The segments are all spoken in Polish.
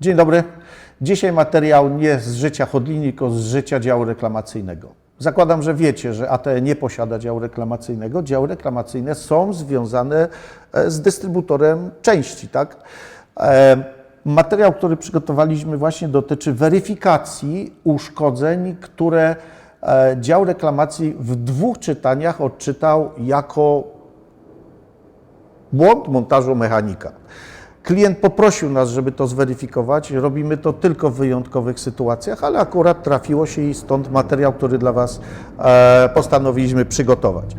Dzień dobry. Dzisiaj materiał nie z życia chodlini, tylko z życia działu reklamacyjnego. Zakładam, że wiecie, że ATE nie posiada działu reklamacyjnego. Działy reklamacyjne są związane e, z dystrybutorem części, tak? E, Materiał, który przygotowaliśmy właśnie dotyczy weryfikacji uszkodzeń, które e, dział reklamacji w dwóch czytaniach odczytał jako błąd montażu mechanika. Klient poprosił nas, żeby to zweryfikować. Robimy to tylko w wyjątkowych sytuacjach, ale akurat trafiło się i stąd materiał, który dla Was e, postanowiliśmy przygotować.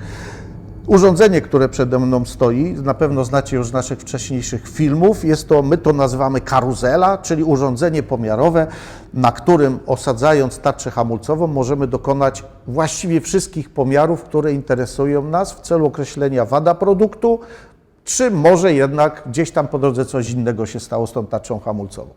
Urządzenie, które przede mną stoi, na pewno znacie już z naszych wcześniejszych filmów. Jest to, my to nazywamy karuzela, czyli urządzenie pomiarowe, na którym osadzając tarczę hamulcową możemy dokonać właściwie wszystkich pomiarów, które interesują nas w celu określenia wada produktu, czy może jednak gdzieś tam po drodze coś innego się stało z tą tarczą hamulcową.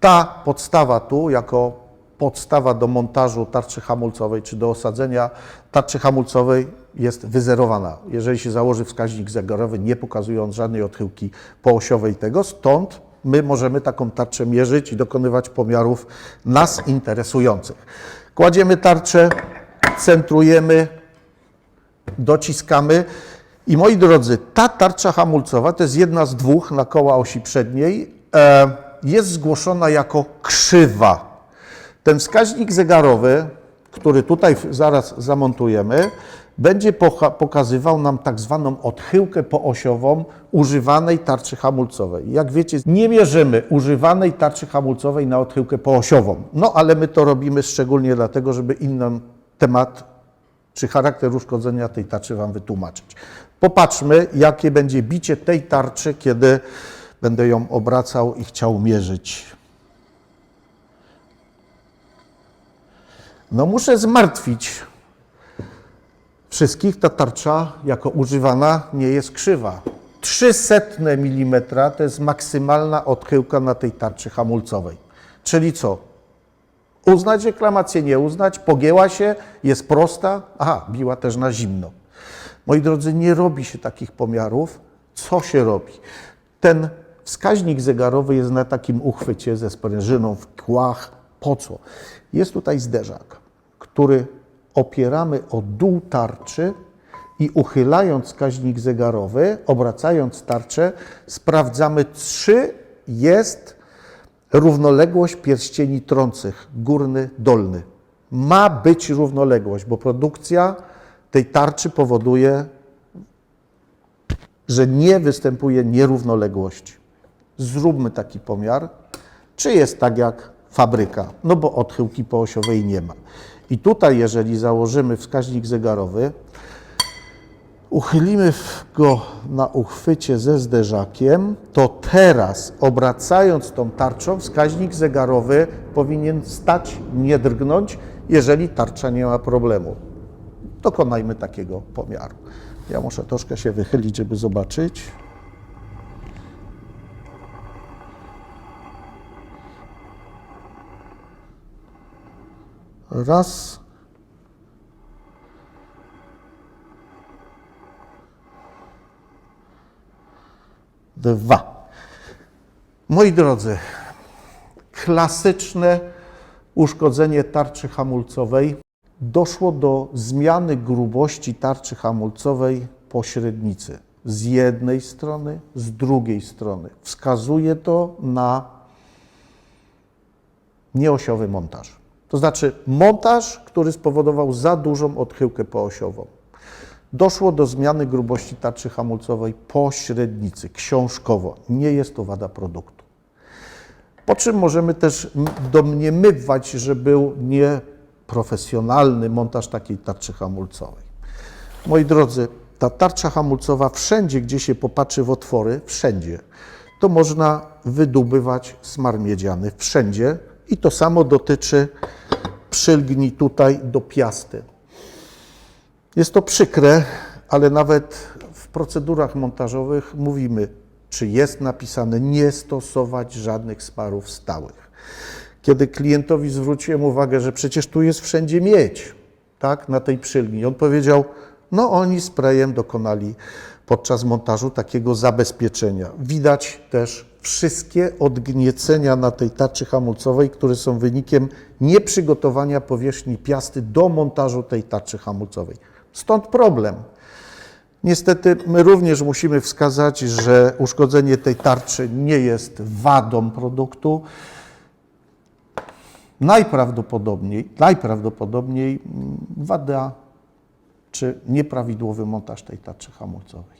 Ta podstawa tu, jako podstawa do montażu tarczy hamulcowej, czy do osadzenia tarczy hamulcowej jest wyzerowana. Jeżeli się założy wskaźnik zegarowy, nie pokazując żadnej odchyłki poosiowej tego, stąd my możemy taką tarczę mierzyć i dokonywać pomiarów nas interesujących. Kładziemy tarczę, centrujemy, dociskamy. I moi drodzy, ta tarcza hamulcowa to jest jedna z dwóch na koła osi przedniej. E, jest zgłoszona jako krzywa. Ten wskaźnik zegarowy, który tutaj zaraz zamontujemy, będzie pokazywał nam tak zwaną odchyłkę poosiową używanej tarczy hamulcowej. Jak wiecie, nie mierzymy używanej tarczy hamulcowej na odchyłkę poosiową. No ale my to robimy szczególnie dlatego, żeby inny temat czy charakter uszkodzenia tej tarczy Wam wytłumaczyć. Popatrzmy, jakie będzie bicie tej tarczy, kiedy będę ją obracał i chciał mierzyć. No muszę zmartwić wszystkich. Ta tarcza jako używana nie jest krzywa. 300 mm to jest maksymalna odchyłka na tej tarczy hamulcowej. Czyli co? Uznać reklamację, nie uznać, pogięła się, jest prosta, aha, biła też na zimno. Moi drodzy, nie robi się takich pomiarów. Co się robi? Ten wskaźnik zegarowy jest na takim uchwycie ze sprężyną w kłach. Po co? Jest tutaj zderzak, który opieramy o dół tarczy i uchylając wskaźnik zegarowy, obracając tarczę, sprawdzamy, czy jest równoległość pierścieni trących, górny, dolny. Ma być równoległość, bo produkcja tej tarczy powoduje, że nie występuje nierównoległość. Zróbmy taki pomiar, czy jest tak jak fabryka, no bo odchyłki poosiowej nie ma. I tutaj, jeżeli założymy wskaźnik zegarowy, uchylimy go na uchwycie ze zderzakiem, to teraz obracając tą tarczą, wskaźnik zegarowy powinien stać, nie drgnąć, jeżeli tarcza nie ma problemu. Dokonajmy takiego pomiaru. Ja muszę troszkę się wychylić, żeby zobaczyć. Raz. Dwa. Moi drodzy, klasyczne uszkodzenie tarczy hamulcowej doszło do zmiany grubości tarczy hamulcowej pośrednicy. Z jednej strony, z drugiej strony. Wskazuje to na nieosiowy montaż. To znaczy montaż, który spowodował za dużą odchyłkę poosiową. Doszło do zmiany grubości tarczy hamulcowej pośrednicy, książkowo. Nie jest to wada produktu. Po czym możemy też domniemywać, że był nieprofesjonalny montaż takiej tarczy hamulcowej. Moi drodzy, ta tarcza hamulcowa wszędzie, gdzie się popatrzy w otwory, wszędzie, to można wydobywać smar miedziany. Wszędzie. I to samo dotyczy przylgni tutaj do piasty. Jest to przykre, ale nawet w procedurach montażowych mówimy, czy jest napisane nie stosować żadnych smarów stałych. Kiedy klientowi zwróciłem uwagę, że przecież tu jest wszędzie miedź, tak, na tej przylgni, on powiedział, no oni sprayem dokonali podczas montażu takiego zabezpieczenia. Widać też wszystkie odgniecenia na tej tarczy hamulcowej, które są wynikiem nieprzygotowania powierzchni piasty do montażu tej tarczy hamulcowej. Stąd problem. Niestety my również musimy wskazać, że uszkodzenie tej tarczy nie jest wadą produktu. Najprawdopodobniej, najprawdopodobniej mm, wada czy nieprawidłowy montaż tej tarczy hamulcowej.